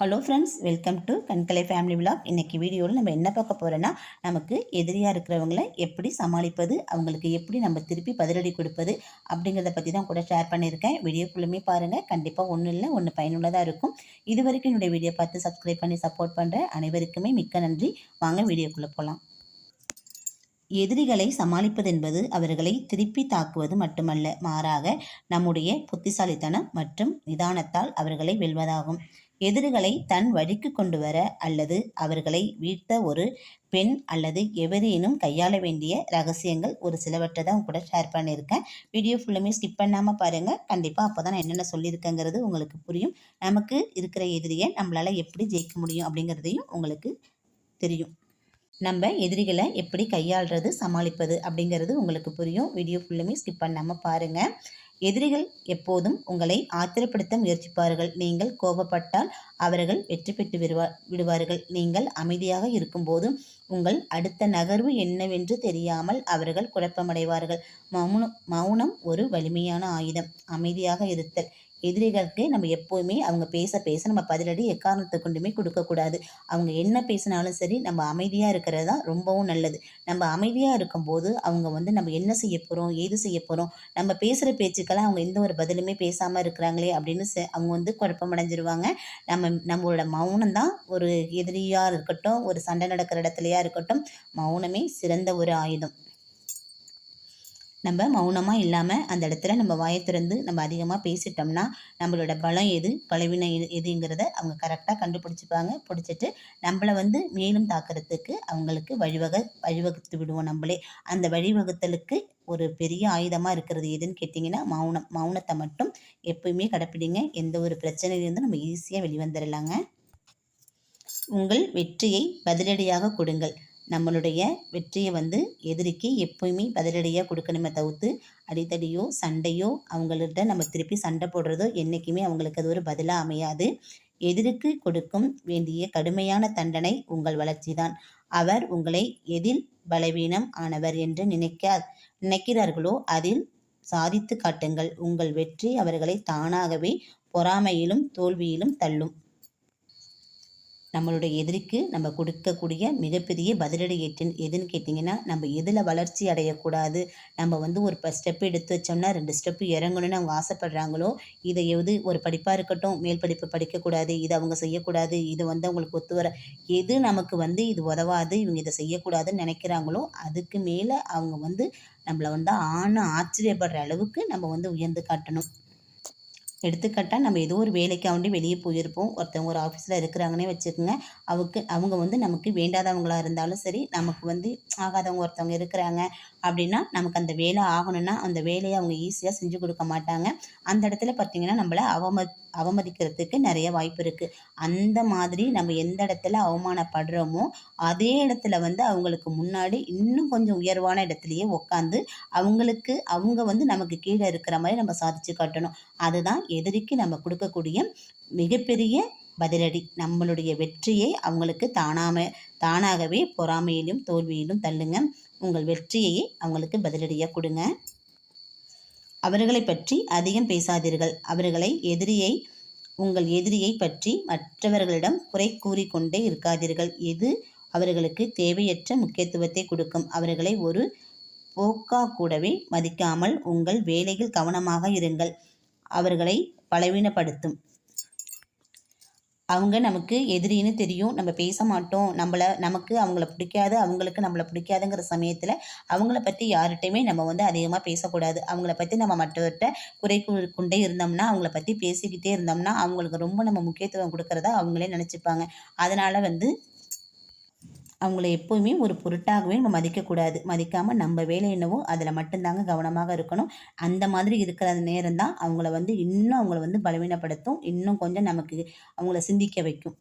Hello friends welcome to Kankalai family விழா இன்னைக்கு வீடியோவில் நம்ம என்ன பார்க்க போகிறோன்னா நமக்கு எதிரியாக இருக்கிறவங்கள எப்படி சமாளிப்பது அவங்களுக்கு எப்படி நம்ம திருப்பி பதிலடி கொடுப்பது அப்படிங்கிறத பற்றி தான் கூட ஷேர் பண்ணியிருக்கேன். வீடியோக்குள்ளுமே பாருங்கள் கண்டிப்பாக ஒன்றும் இல்லை ஒன்று பயனுள்ளதாக இருக்கும். இது வரைக்கும் என்னுடைய வீடியோ பார்த்து சப்ஸ்கிரைப் பண்ணி சப்போர்ட் பண்ணுற அனைவருக்குமே மிக்க நன்றி. வாங்க வீடியோக்குள்ளே போகலாம் எதிரிகளை சமாளிப்பது என்பது அவர்களை திருப்பி தாக்குவது மட்டுமல்ல மாறாக நம்முடைய புத்திசாலித்தனம் மற்றும் நிதானத்தால் அவர்களை வெல்வதாகும். எதிரிகளை தன் வழிக்கு கொண்டு வர அல்லது அவர்களை வீழ்த்த ஒரு பெண் அல்லது எவரேனும் கையாள வேண்டிய ரகசியங்கள் ஒரு சிலவற்றை தான் கூட ஷேர் பண்ணியிருக்கேன். வீடியோ ஃபுல்லுமே ஸ்கிப் பண்ணாமல் பாருங்கள் கண்டிப்பாக அப்போ தான் நான் என்னென்ன சொல்லியிருக்கேங்கிறது உங்களுக்கு புரியும். நமக்கு இருக்கிற எதிரியை நம்மளால் எப்படி ஜெயிக்க முடியும் அப்படிங்கிறதையும் உங்களுக்கு தெரியும். நம்ம எதிரிகளை எப்படி கையாளுறது சமாளிப்பது அப்படிங்கிறது உங்களுக்கு புரியும். வீடியோ ஃபுல்லுமே ஸ்கிப் பண்ணாமல் பாருங்கள் எதிரிகள் எப்போதும் உங்களை ஆத்திரப்படுத்த முயற்சிப்பார்கள். நீங்கள் கோபப்பட்டால் அவர்கள் வெற்றி பெற்று விடுவா விடுவார்கள். நீங்கள் அமைதியாக இருக்கும்போது உங்கள் அடுத்த நகர்வு என்னவென்று தெரியாமல் அவர்கள் குழப்பமடைவார்கள். மௌனம் மௌனம் ஒரு வலிமையான ஆயுதம். அமைதியாக இருத்தல். எதிரிகளுக்கு நம்ம எப்போவுமே அவங்க பேச பேச நம்ம பதிலடி எக்காரணத்தை கொண்டுமே கொடுக்கக்கூடாது அவங்க என்ன பேசினாலும் சரி நம்ம அமைதியாக இருக்கிறது தான் ரொம்பவும் நல்லது. நம்ம அமைதியாக இருக்கும்போது அவங்க வந்து நம்ம என்ன செய்ய போகிறோம் ஏது செய்ய போகிறோம் நம்ம பேசுகிற பேச்சுக்கெல்லாம் அவங்க எந்த ஒரு பதிலுமே பேசாமல் இருக்கிறாங்களே அப்படின்னு அவங்க வந்து குழப்பமடைஞ்சிருவாங்க. நம்ம நம்மளோட மௌனம் தான் ஒரு எதிரியாக இருக்கட்டும் ஒரு சண்டை நடக்கிற இடத்துலையாக இருக்கட்டும் மௌனமே சிறந்த ஒரு ஆயுதம். நம்ம மௌனமாக இல்லாமல் அந்த இடத்துல நம்ம வாயை திறந்து நம்ம அதிகமாக பேசிட்டோம்னா நம்மளோட பலம் எது பலவீனம் எது எதுங்கிறத அவங்க கரெக்டாக கண்டுபிடிச்சிப்பாங்க. பிடிச்சிட்டு நம்மளை வந்து மேலும் தாக்கிறதுக்கு அவங்களுக்கு வழிவகை வழிவகுத்து விடுவோம் நம்மளே. அந்த வழிவகுத்தலுக்கு ஒரு பெரிய ஆயுதமாக இருக்கிறது எதுன்னு கேட்டிங்கன்னா மௌனம். மௌனத்தை மட்டும் எப்பயுமே கடைப்பிடிங்க. எந்த ஒரு பிரச்சனையிலிருந்து நம்ம ஈஸியாக வெளிவந்துடலாங்க உங்கள் வெற்றியை பதிலடியாக கொடுங்கள். நம்மளுடைய வெற்றியை வந்து எதிரிக்கு எப்போயுமே பதிலடியாக கொடுக்கணுமே தவிர்த்து அடித்தடியோ சண்டையோ அவங்கள்ட்ட நம்ம திருப்பி சண்டை போடுறதோ என்றைக்குமே அவங்களுக்கு அது ஒரு பதிலாக அமையாது. எதிருக்கு கொடுக்கும் வேண்டிய கடுமையான தண்டனை உங்கள் வளர்ச்சி தான் அவர் உங்களை எதில் பலவீனம் ஆனவர் என்று நினைக்க நினைக்கிறார்களோ அதில் சாதித்து காட்டுங்கள். உங்கள் வெற்றி அவர்களை தானாகவே பொறாமையிலும் தோல்வியிலும் தள்ளும். நம்மளுடைய எதிரிக்கு நம்ம கொடுக்கக்கூடிய மிகப்பெரிய பதிலடி எட்டு எதுன்னு கேட்டிங்கன்னா நம்ம எதில் வளர்ச்சி அடையக்கூடாது நம்ம வந்து ஒரு ஸ்டெப் எடுத்து வச்சோம்னா ரெண்டு ஸ்டெப்பு இறங்கணும்னு அவங்க ஆசைப்படுறாங்களோ இதை எது ஒரு படிப்பாக இருக்கட்டும் மேல் படிப்பு படிக்கக்கூடாது இதை அவங்க செய்யக்கூடாது இது வந்து அவங்களுக்கு ஒத்து வர எது நமக்கு வந்து இது உதவாது இவங்க இதை செய்யக்கூடாதுன்னு நினைக்கிறாங்களோ அதுக்கு மேலே அவங்க வந்து நம்மளை வந்து ஆண் ஆச்சரியப்படுற அளவுக்கு நம்ம வந்து உயர்ந்து காட்டணும். எடுத்துக்காட்டால் நம்ம ஏதோ ஒரு வேலைக்காண்டி வெளியே போயிருப்போம். ஒருத்தவங்க ஒரு ஆஃபீஸில் இருக்கிறாங்கன்னே வச்சுக்கோங்க. அவுக்கு அவங்க வந்து நமக்கு வேண்டாதவங்களாக இருந்தாலும் சரி நமக்கு வந்து ஆகாதவங்க ஒருத்தவங்க இருக்கிறாங்க. அப்படின்னா நமக்கு அந்த வேலை ஆகணும்னா அந்த வேலையை அவங்க ஈஸியாக செஞ்சு கொடுக்க மாட்டாங்க. அந்த இடத்துல பார்த்திங்கன்னா நம்மளை அவம அவமதிக்கிறதுக்கு நிறைய வாய்ப்பு இருக்குது அந்த மாதிரி நம்ம எந்த இடத்துல அவமானப்படுறோமோ அதே இடத்துல வந்து அவங்களுக்கு முன்னாடி இன்னும் கொஞ்சம் உயர்வான இடத்துலையே உட்காந்து அவங்களுக்கு அவங்க வந்து நமக்கு கீழே இருக்கிற மாதிரி நம்ம சாதிச்சு காட்டணும். அதுதான் எதிரிக்கு நம்ம கொடுக்கக்கூடிய மிகப்பெரிய பதிலடி. நம்மளுடைய வெற்றியை அவங்களுக்கு தானாம தானாகவே பொறாமையிலும் தோல்வியிலும் தள்ளுங்க. உங்கள் வெற்றியை அவங்களுக்கு பதிலடியாக கொடுங்க. அவர்களை பற்றி அதிகம் பேசாதீர்கள். அவர்களை எதிரியை உங்கள் எதிரியை பற்றி மற்றவர்களிடம் குறை கூறிக்கொண்டே இருக்காதீர்கள். எது அவர்களுக்கு தேவையற்ற முக்கியத்துவத்தை கொடுக்கும். அவர்களை ஒரு போக்கா கூடவே மதிக்காமல் உங்கள் வேலையில் கவனமாக இருங்கள். அவர்களை பலவீனப்படுத்தும். அவங்க நமக்கு எதிரின்னு தெரியும். நம்ம பேச மாட்டோம். நம்மளை நமக்கு அவங்கள பிடிக்காது அவங்களுக்கு நம்மளை பிடிக்காதுங்கிற சமயத்தில் அவங்கள பற்றி யார்கிட்டையுமே நம்ம வந்து அதிகமாக பேசக்கூடாது. அவங்கள பற்றி நம்ம மற்றவர்கிட்ட குறை கொண்டே இருந்தோம்னா அவங்கள பற்றி பேசிக்கிட்டே இருந்தோம்னா அவங்களுக்கு ரொம்ப நம்ம முக்கியத்துவம் கொடுக்குறதா அவங்களே நினச்சிப்பாங்க. அதனால் வந்து அவங்கள எப்போவுமே ஒரு பொருட்டாகவே நம்ம மதிக்கக்கூடாது. மதிக்காமல் நம்ம வேலை என்னவோ அதில் மட்டும்தாங்க கவனமாக இருக்கணும். அந்த மாதிரி இருக்கிற நேரம் தான் அவங்கள வந்து இன்னும் அவங்கள வந்து பலவீனப்படுத்தும். இன்னும் கொஞ்சம் நமக்கு அவங்கள சிந்திக்க வைக்கும்.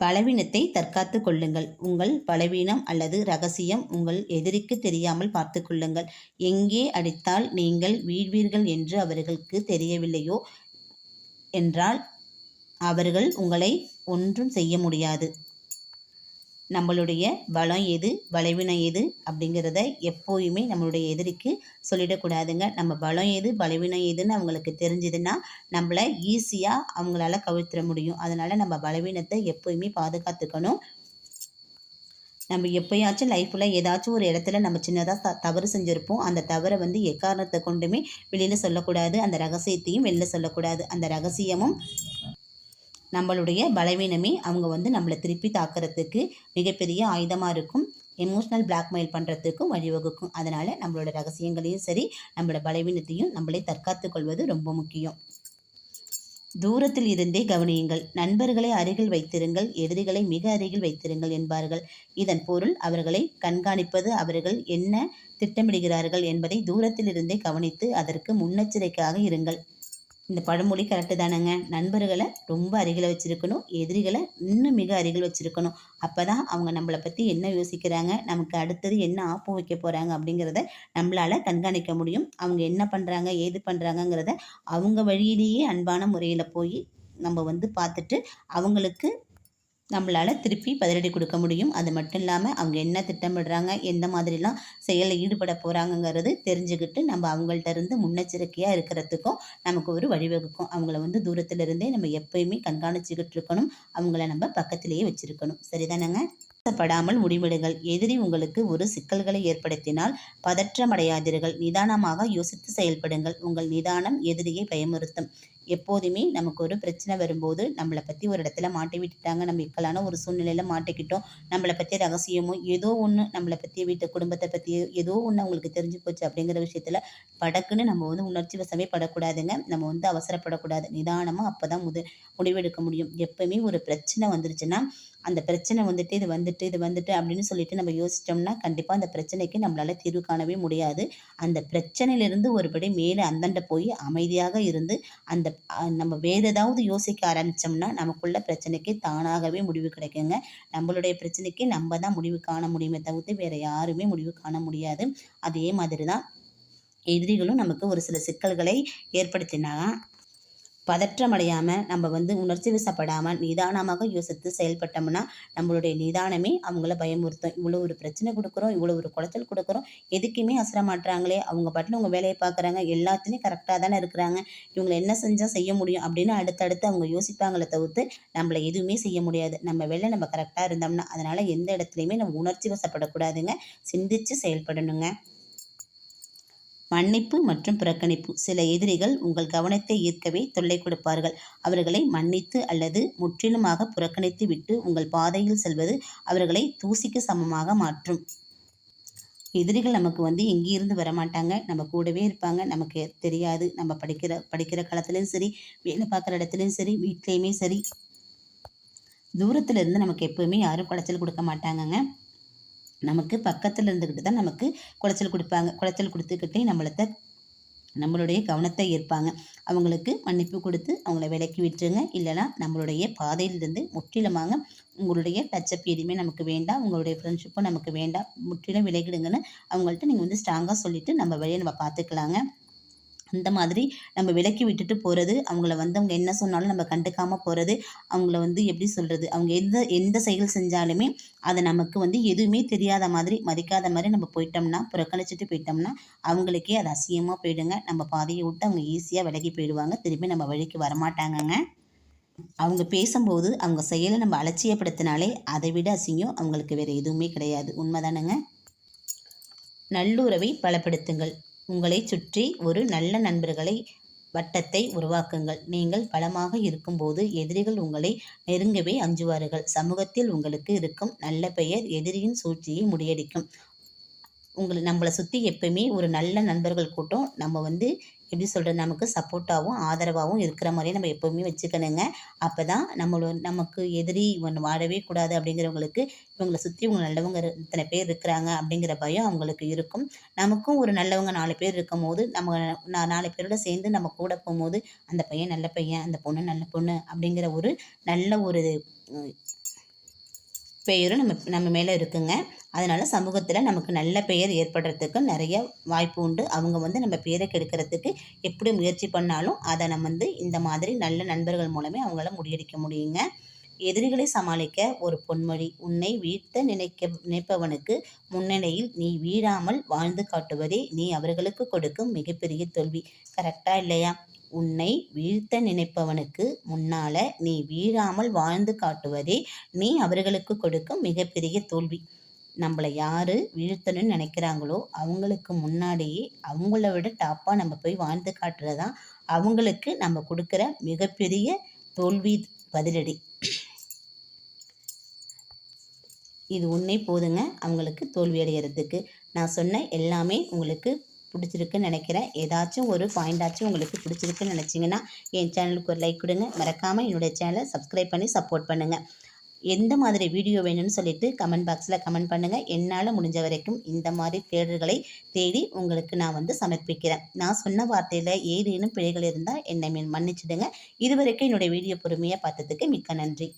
பலவீனத்தை தற்காத்து கொள்ளுங்கள். உங்கள் பலவீனம் அல்லது ரகசியம் உங்கள் எதிரிக்கு தெரியாமல் பார்த்து கொள்ளுங்கள். எங்கே அடித்தால் நீங்கள் வீழ்வீர்கள் என்று அவர்களுக்கு தெரியவில்லையோ என்றால் அவர்கள் உங்களை ஒன்றும் செய்ய முடியாது. நம்மளுடைய பலம் எது பலவீனம் எது அப்படிங்கிறத எப்போயுமே நம்மளுடைய எதிரிக்கு சொல்லிடக்கூடாதுங்க. நம்ம பலம் எது பலவீனம் எதுன்னு அவங்களுக்கு தெரிஞ்சதுன்னா நம்மளை ஈஸியாக அவங்களால கவிழ்த்திட முடியும். அதனால் நம்ம பலவீனத்தை எப்போயுமே பாதுகாத்துக்கணும். நம்ம எப்போயாச்சும் லைஃப்பில் ஏதாச்சும் ஒரு இடத்துல நம்ம சின்னதாக த தவறு செஞ்சுருப்போம். அந்த தவறை வந்து எக்காரணத்தை கொண்டுமே வெளியில் சொல்லக்கூடாது. அந்த ரகசியத்தையும் வெளியில் சொல்லக்கூடாது. அந்த ரகசியமும் நம்மளுடைய பலவீனமே அவங்க வந்து நம்மளை திருப்பி தாக்குறதுக்கு மிகப்பெரிய ஆயுதமாக இருக்கும். எமோஷ்னல் பிளாக்மெயில் பண்ணுறதுக்கும் வழிவகுக்கும். அதனால் நம்மளோட ரகசியங்களையும் சரி நம்மளோட பலவீனத்தையும் நம்மளே தற்காத்து கொள்வது ரொம்ப முக்கியம். தூரத்தில் இருந்தே கவனியுங்கள். நண்பர்களை அருகில் வைத்திருங்கள். எதிரிகளை மிக அருகில் வைத்திருங்கள் என்பார்கள். இதன் பொருள் அவர்களை கண்காணிப்பது அவர்கள் என்ன திட்டமிடுகிறார்கள் என்பதை தூரத்தில் இருந்தே கவனித்து அதற்கு முன்னெச்சரிக்கையாக இருங்கள். இந்த பழமொழி கரெக்டு தானேங்க. நண்பர்களை ரொம்ப அருகில் வச்சுருக்கணும். எதிரிகளை இன்னும் மிக அருகில் வச்சுருக்கணும். அப்போ தான் அவங்க நம்மளை பற்றி என்ன யோசிக்கிறாங்க நமக்கு அடுத்தது என்ன ஆப்பு வைக்க போகிறாங்க அப்படிங்கிறத நம்மளால் கண்காணிக்க முடியும். அவங்க என்ன பண்ணுறாங்க ஏது பண்ணுறாங்கங்கிறத அவங்க வழியிலேயே அன்பான முறையில் போய் நம்ம வந்து பார்த்துட்டு அவங்களுக்கு நம்மளால் திருப்பி பதிலடி கொடுக்க முடியும். அது மட்டும் இல்லாமல் அவங்க என்ன திட்டமிடுறாங்க எந்த மாதிரிலாம் செயலில் ஈடுபட போகிறாங்கங்கிறது தெரிஞ்சுக்கிட்டு நம்ம அவங்கள்ட்ட இருந்து முன்னெச்சரிக்கையாக இருக்கிறதுக்கும் நமக்கு ஒரு வழிவகுக்கும். அவங்கள வந்து தூரத்தில் இருந்தே நம்ம எப்பயுமே கண்காணிச்சுக்கிட்டு இருக்கணும். அவங்கள நம்ம பக்கத்திலேயே வச்சுருக்கணும். சரிதானங்க? படாமல் முடிவெடுங்கள். எதிரி உங்களுக்கு ஒரு சிக்கல்களை ஏற்படுத்தினால் பதற்றமடையாதீர்கள். நிதானமாக யோசித்து செயல்படுங்கள். உங்கள் நிதானம் எதிரியை பயமுறுத்தும். எப்போதுமே நமக்கு ஒரு பிரச்சனை வரும்போது நம்மளை பற்றி ஒரு இடத்துல மாட்டி விட்டுட்டாங்க. நம்ம இக்கலான ஒரு சூழ்நிலையில் மாட்டிக்கிட்டோம். நம்மளை பற்றி ரகசியமோ ஏதோ ஒன்று நம்மளை பற்றி வீட்டு குடும்பத்தை பற்றி ஏதோ ஒன்று அவங்களுக்கு தெரிஞ்சு போச்சு அப்படிங்கிற விஷயத்தில் படக்குன்னு நம்ம வந்து உணர்ச்சி வசமே படக்கூடாதுங்க. நம்ம வந்து அவசரப்படக்கூடாது. நிதானமாக அப்போ தான் முது முடிவெடுக்க முடியும். எப்போவுமே ஒரு பிரச்சனை வந்துருச்சுன்னா அந்த பிரச்சனை வந்துட்டு இது வந்துட்டு இது வந்துட்டு அப்படின்னு சொல்லிட்டு நம்ம யோசிச்சோம்னா கண்டிப்பாக அந்த பிரச்சனைக்கு நம்மளால் தீர்வு காணவே முடியாது. அந்த பிரச்சனையிலிருந்து ஒருபடி மேலே அந்தண்ட போய் அமைதியாக இருந்து அந்த நம்ம வேறு ஏதாவது யோசிக்க ஆரம்பித்தோம்னா நமக்குள்ள பிரச்சனைக்கு தானாகவே முடிவு கிடைக்குங்க. நம்மளுடைய பிரச்சனைக்கு நம்ம தான் முடிவு காண முடியுமே தவிர்த்து வேறு யாருமே முடிவு காண முடியாது. அதே மாதிரி தான் எதிரிகளும் நமக்கு ஒரு சில சிக்கல்களை ஏற்படுத்தினா பதற்றமடையாமல் நம்ம வந்து உணர்ச்சி வசப்படாமல் நிதானமாக யோசித்து செயல்பட்டோம்னா நம்மளுடைய நிதானமே அவங்கள பயமுறுத்தும். இவ்வளோ ஒரு பிரச்சனை கொடுக்குறோம் இவ்வளோ ஒரு குளத்தல் கொடுக்குறோம். எதுக்குமே அசர மாட்டுறாங்களே அவங்க பாட்டில் அவங்க வேலையை பார்க்குறாங்க. எல்லாத்துலேயும் கரெக்டாக தானே இருக்கிறாங்க. இவங்களை என்ன செஞ்சால் செய்ய முடியும் அப்படின்னு அடுத்தடுத்து அவங்க யோசிப்பாங்களே தவிர்த்து நம்மளை எதுவுமே செய்ய முடியாது. நம்ம வேலை நம்ம கரெக்டாக இருந்தோம்னா அதனால் எந்த இடத்துலையுமே நம்ம உணர்ச்சி வசப்படக்கூடாதுங்க. சிந்தித்து செயல்படணுங்க. மன்னிப்பு மற்றும் புறக்கணிப்பு. சில எதிரிகள் உங்கள் கவனத்தை ஈர்க்கவே தொல்லை கொடுப்பார்கள். அவர்களை மன்னித்து அல்லது முற்றிலுமாக புறக்கணித்து விட்டு உங்கள் பாதையில் செல்வது அவர்களை தூசிக்கு சமமாக மாற்றும். எதிரிகள் நமக்கு வந்து எங்கேயிருந்து வரமாட்டாங்க. நம்ம கூடவே இருப்பாங்க. நமக்கு தெரியாது. நம்ம படிக்கிற படிக்கிற காலத்துலேயும் சரி வேலை பார்க்குற இடத்துலையும் சரி வீட்லேயுமே சரி. தூரத்தில் இருந்து நமக்கு எப்போவுமே யாரும் குடைச்சல் கொடுக்க மாட்டாங்கங்க. நமக்கு பக்கத்தில் இருந்துக்கிட்டு தான் நமக்கு குடைச்சல் கொடுப்பாங்க. குடைச்சல் கொடுத்துக்கிட்டே நம்மளத்தை நம்மளுடைய கவனத்தை ஈர்ப்பாங்க. அவங்களுக்கு மன்னிப்பு கொடுத்து அவங்கள விலக்கி விட்டுருங்க. இல்லைனா நம்மளுடைய பாதையிலிருந்து முற்றிலுமாக உங்களுடைய டச்சப் எதுவுமே நமக்கு வேண்டாம். உங்களுடைய ஃப்ரெண்ட்ஷிப்பும் நமக்கு வேண்டாம். முற்றிலும் விலகிடுங்கன்னு அவங்கள்ட்ட நீங்கள் வந்து ஸ்ட்ராங்காக சொல்லிவிட்டு நம்ம வழியை நம்ம பார்த்துக்கலாங்க அந்த மாதிரி நம்ம விலக்கி விட்டுட்டு போகிறது அவங்கள வந்து அவங்க என்ன சொன்னாலும் நம்ம கண்டுக்காமல் போகிறது அவங்கள வந்து எப்படி சொல்கிறது அவங்க எந்த எந்த செயல் செஞ்சாலுமே அதை நமக்கு வந்து எதுவுமே தெரியாத மாதிரி மதிக்காத மாதிரி நம்ம போயிட்டோம்னா புறக்கணிச்சிட்டு போயிட்டோம்னா அவங்களுக்கே அது அசியமாக போயிடுங்க. நம்ம பாதையை விட்டு அவங்க ஈஸியாக விலகி போயிடுவாங்க. திரும்பி நம்ம வழிக்கு வரமாட்டாங்கங்க. அவங்க பேசும்போது அவங்க செயலை நம்ம அலட்சியப்படுத்தினாலே அதை விட அசிங்கம் அவங்களுக்கு வேறு எதுவுமே கிடையாது. உண்மைதானுங்க? நல்லுறவை பலப்படுத்துங்கள். உங்களை சுற்றி ஒரு நல்ல நண்பர்களை வட்டத்தை உருவாக்குங்கள். நீங்கள் பலமாக இருக்கும்போது எதிரிகள் உங்களை நெருங்கவே அஞ்சுவார்கள். சமூகத்தில் உங்களுக்கு இருக்கும் நல்ல பெயர் எதிரியின் சூழ்ச்சியை முறியடிக்கும். உங்களை நம்மளை சுற்றி எப்பயுமே ஒரு நல்ல நண்பர்கள் கூட்டம். நம்ம வந்து எப்படி சொல்கிறது நமக்கு சப்போர்ட்டாகவும் ஆதரவாகவும் இருக்கிற மாதிரியே நம்ம எப்போவுமே வச்சுக்கணுங்க. அப்போ தான் நம்மளோட நமக்கு எதிரி இவன் வாழவே கூடாது அப்படிங்கிறவங்களுக்கு இவங்களை சுற்றி இவங்க நல்லவங்க இத்தனை பேர் இருக்கிறாங்க அப்படிங்கிற பயம் அவங்களுக்கு இருக்கும். நமக்கும் ஒரு நல்லவங்க நாலு பேர் இருக்கும் போது நம்ம நாலு பேரோட சேர்ந்து நம்ம கூட போகும்போது அந்த பையன் நல்ல பையன் அந்த பொண்ணு நல்ல பொண்ணு அப்படிங்கிற ஒரு நல்ல ஒரு பெயரும் நம்ம நம்ம மேலே இருக்குங்க. அதனால் சமூகத்தில் நமக்கு நல்ல பெயர் ஏற்படுறதுக்கு நிறைய வாய்ப்பு உண்டு. அவங்க வந்து நம்ம பேரை கெடுக்கிறதுக்கு எப்படி முயற்சி பண்ணாலும் அதை நம்ம வந்து இந்த மாதிரி நல்ல நண்பர்கள் மூலமே அவங்கள முறியடிக்க முடியுங்க. எதிரிகளை சமாளிக்க ஒரு பொன்மொழி உன்னை வீழ்த்த நினைக்க நினைப்பவனுக்கு முன்னணியில் நீ வீழாமல் வாழ்ந்து காட்டுவதே நீ அவர்களுக்கு கொடுக்கும் மிகப்பெரிய தோல்வி. கரெக்டா இல்லையா? உன்னை வீழ்த்த நினைப்பவனுக்கு முன்னால நீ வீழாமல் வாழ்ந்து காட்டுவதே நீ அவர்களுக்கு கொடுக்கும் மிகப்பெரிய தோல்வி. நம்மளை யார் வீழ்த்தணும்னு நினைக்கிறாங்களோ அவங்களுக்கு முன்னாடியே அவங்கள விட டாப்பாக நம்ம போய் வாழ்ந்து காட்டுறது தான் அவங்களுக்கு நம்ம கொடுக்குற மிகப்பெரிய தோல்வி பதிலடி. இது உன்னை போதுங்க அவங்களுக்கு தோல்வி அடைகிறதுக்கு நான் சொன்ன எல்லாமே உங்களுக்கு பிடிச்சிருக்குன்னு நினைக்கிறேன். ஏதாச்சும் ஒரு பாயிண்டாச்சும் உங்களுக்கு பிடிச்சிருக்குன்னு நினச்சிங்கன்னா என் சேனலுக்கு ஒரு லைக் கொடுங்க. மறக்காமல் என்னுடைய சேனலை சப்ஸ்கிரைப் பண்ணி சப்போர்ட் பண்ணுங்கள் எந்த மாதிரி வீடியோ வேணும்னு சொல்லிட்டு கமெண்ட் பாக்ஸில் கமெண்ட் பண்ணுங்கள் என்னால் முடிஞ்ச வரைக்கும் இந்த மாதிரி தேடல்களை தேடி உங்களுக்கு நான் வந்து சமர்ப்பிக்கிறேன். நான் சொன்ன வார்த்தையில் ஏதேனும் பிழைகள் இருந்தால் என்னை மன்னிச்சிடுங்க. இது வரைக்கும் என்னுடைய வீடியோ பொறுமையாக பார்த்ததுக்கு மிக்க நன்றி.